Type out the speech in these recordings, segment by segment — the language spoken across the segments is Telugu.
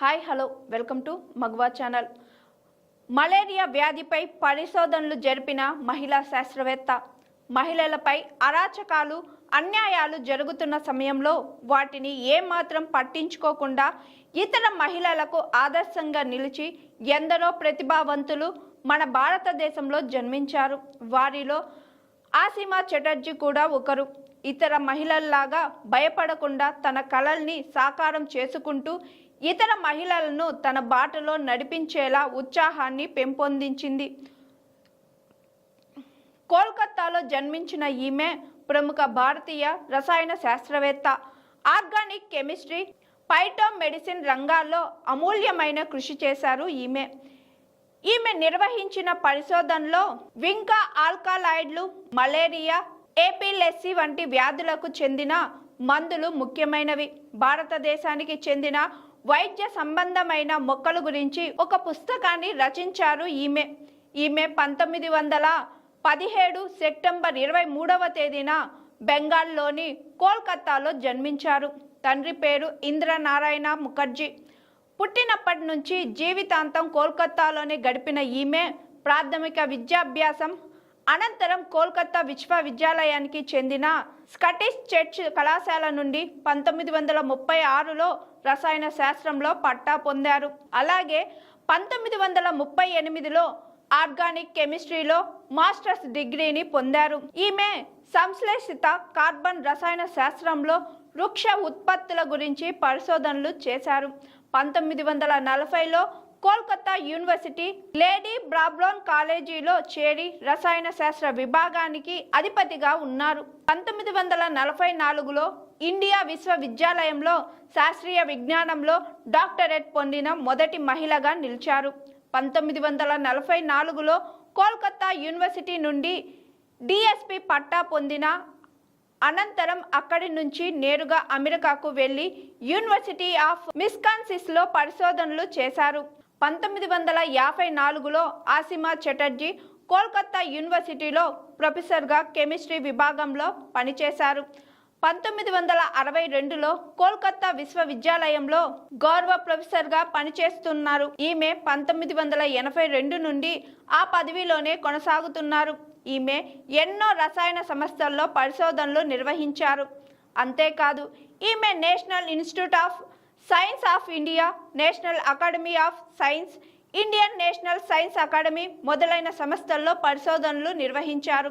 Hi hello welcome to Magva channel malaria వ్యాధిపై పరిశోధనలు జరిపిన మహిళా శాస్త్రవేత్త. మహిళలపై అరాచకాలు అన్యాయాలు జరుగుతున్న సమయంలో వాటిని ఏమాత్రం పట్టించుకోకుండా ఇతర మహిళలకు ఆదర్శంగా నిలిచి ఎందరో ప్రతిభావంతులు మన భారతదేశంలో జన్మించారు. వారిలో ఆసిమా చటర్జీ కూడా ఒకరు. ఇతర మహిళల్లాగా భయపడకుండా తన కళల్ని సాకారం చేసుకుంటూ ఇతర మహిళలను తన బాటలో నడిపించేలా ఉత్సాహాన్ని పెంపొందించింది. కోల్కతాలో జన్మించిన ఈమె ప్రముఖ భారతీయ రసాయన శాస్త్రవేత్త. ఆర్గానిక్ కెమిస్ట్రీ పైటో మెడిసిన్ రంగాల్లో అమూల్యమైన కృషి చేశారు ఈమె. ఈమె నిర్వహించిన పరిశోధనలో వింకా ఆల్కలాయిడ్లు మలేరియా ఏపీలెస్సి వంటి వ్యాధులకు చెందిన మందులు ముఖ్యమైనవి. భారతదేశానికి చెందిన వైద్య సంబంధమైన మొక్కల గురించి ఒక పుస్తకాన్ని రచించారు ఈమె. ఈమె పంతొమ్మిది వందల పదిహేడు సెప్టెంబర్ ఇరవై మూడవ తేదీన బెంగాల్లోని కోల్కతాలో జన్మించారు. తండ్రి పేరు ఇంద్రనారాయణ ముఖర్జీ. పుట్టినప్పటి నుంచి జీవితాంతం కోల్కతాలోనే గడిపిన ఈమె ప్రాథమిక విద్యాభ్యాసం అనంతరం కోల్కతా విశ్వవిద్యాలయానికి చెందిన స్కటిష్ చర్చ్ కళాశాల నుండి పంతొమ్మిది వందల ముప్పై ఆరులో రసాయన శాస్త్రంలో పట్టా పొందారు. అలాగే పంతొమ్మిది వందల ముప్పై ఎనిమిదిలో ఆర్గానిక్ కెమిస్ట్రీలో మాస్టర్స్ డిగ్రీని పొందారు. ఈమె సంశ్లేషిత కార్బన్ రసాయన శాస్త్రంలో వృక్ష ఉత్పత్తుల గురించి పరిశోధనలు చేశారు. పంతొమ్మిది వందల నలభైలో కోల్కతా యూనివర్సిటీ లేడీ బ్రాబ్లోన్ కాలేజీలో చేరి రసాయన శాస్త్ర విభాగానికి అధిపతిగా ఉన్నారు. పంతొమ్మిది వందల నలభై నాలుగులో ఇండియా విశ్వవిద్యాలయంలో శాస్త్రీయ విజ్ఞానంలో డాక్టరేట్ పొందిన మొదటి మహిళగా నిలిచారు. పంతొమ్మిది వందల నలభై నాలుగులో కోల్కతా యూనివర్సిటీ నుండి డిఎస్పి పట్టా పొందిన అనంతరం అక్కడి నుంచి నేరుగా అమెరికాకు వెళ్ళి యూనివర్సిటీ ఆఫ్ మిస్కాన్సిస్లో పరిశోధనలు చేశారు. పంతొమ్మిది వందల యాభై నాలుగులో ఆసిమా చటర్జీ కోల్కతా యూనివర్సిటీలో ప్రొఫెసర్గా కెమిస్ట్రీ విభాగంలో పనిచేశారు. పంతొమ్మిది వందల అరవై రెండులో కోల్కతా విశ్వవిద్యాలయంలో గౌరవ ప్రొఫెసర్గా పనిచేస్తున్నారు. ఈమె పంతొమ్మిది వందల ఎనభై రెండు నుండి ఆ పదవిలోనే కొనసాగుతున్నారు. ఈమె ఎన్నో రసాయన సంస్థల్లో పరిశోధనలు నిర్వహించారు. అంతేకాదు ఈమె national institute of science of India national academy of science Indian national science academy మొదలైన సంస్థల్లో పరిశోధనలు నిర్వహించారు.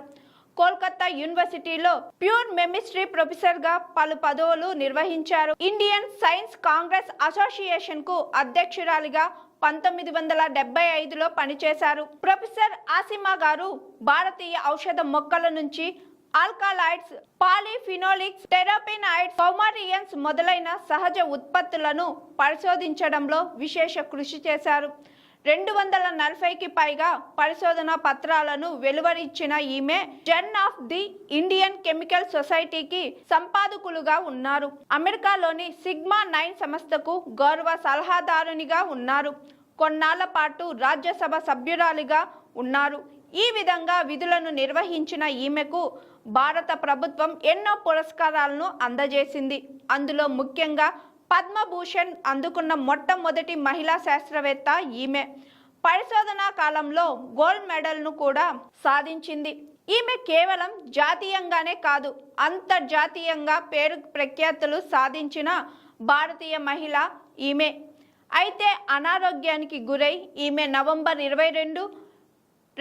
కోల్కతా యూనివర్సిటీలో ప్యూర్ కెమిస్ట్రీ ప్రొఫెసర్గా పలు పదవులు నిర్వహించారు. ఇండియన్ సైన్స్ కాంగ్రెస్ అసోసియేషన్కు అధ్యక్షురాలిగా పంతొమ్మిది వందల డెబ్బై ఐదులో పనిచేశారు. ప్రొఫెసర్ ఆసిమా గారు భారతీయ ఔషధ మొక్కల నుంచి ఆల్కలాయిడ్స్ పాలిఫినోలిక్స్ టెరాపినాయిడ్స్ పౌమారియన్స్ మొదలైన సహజ ఉత్పత్తులను పరిశోధించడంలో విశేష కృషి చేశారు. రెండు వందల నలభైకి పైగా పరిశోధన పత్రాలను వెలువరించిన ఈమె Jan of the Indian chemical సొసైటీకి సంపాదకులుగా ఉన్నారు. అమెరికాలోని సిగ్మా నైన్ సంస్థకు గౌరవ సలహాదారునిగా ఉన్నారు. కొన్నాళ్ళ పాటు రాజ్యసభ సభ్యురాలిగా ఉన్నారు. ఈ విధంగా విధులను నిర్వహించిన ఈమెకు భారత ప్రభుత్వం ఎన్నో పురస్కారాలను అందజేసింది. అందులో ముఖ్యంగా పద్మభూషణ్ అందుకున్న మొట్టమొదటి మహిళా శాస్త్రవేత్త ఈమె. పరిశోధనా కాలంలో గోల్డ్ మెడల్ను కూడా సాధించింది. ఈమె కేవలం జాతీయంగానే కాదు అంతర్జాతీయంగా పేరు ప్రఖ్యాతులు సాధించిన భారతీయ మహిళ ఈమె. అయితే అనారోగ్యానికి గురై ఈమె నవంబర్ ఇరవై రెండు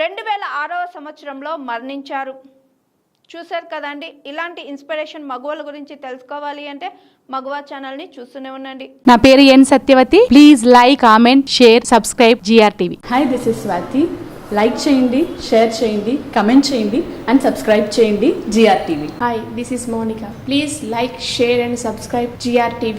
రెండు వేల ఆరవ సంవత్సరంలో మరణించారు. చూశారు కదండి ఇలాంటి ఇన్స్పిరేషన్ మగవాళ్ళ గురించి తెలుసుకోవాలి అంటే మగవా ఛానల్ని చూస్తూనే ఉండండి. నా పేరు N Satyavathi. Please like comment share subscribe GR TV hi this is Swathi like చేయండి షేర్ చేయండి కమెంట్ చేయండి అండ్ సబ్స్క్రైబ్ చేయండి GR TV Hi, this is Monica. Please like, share, and subscribe GRTV.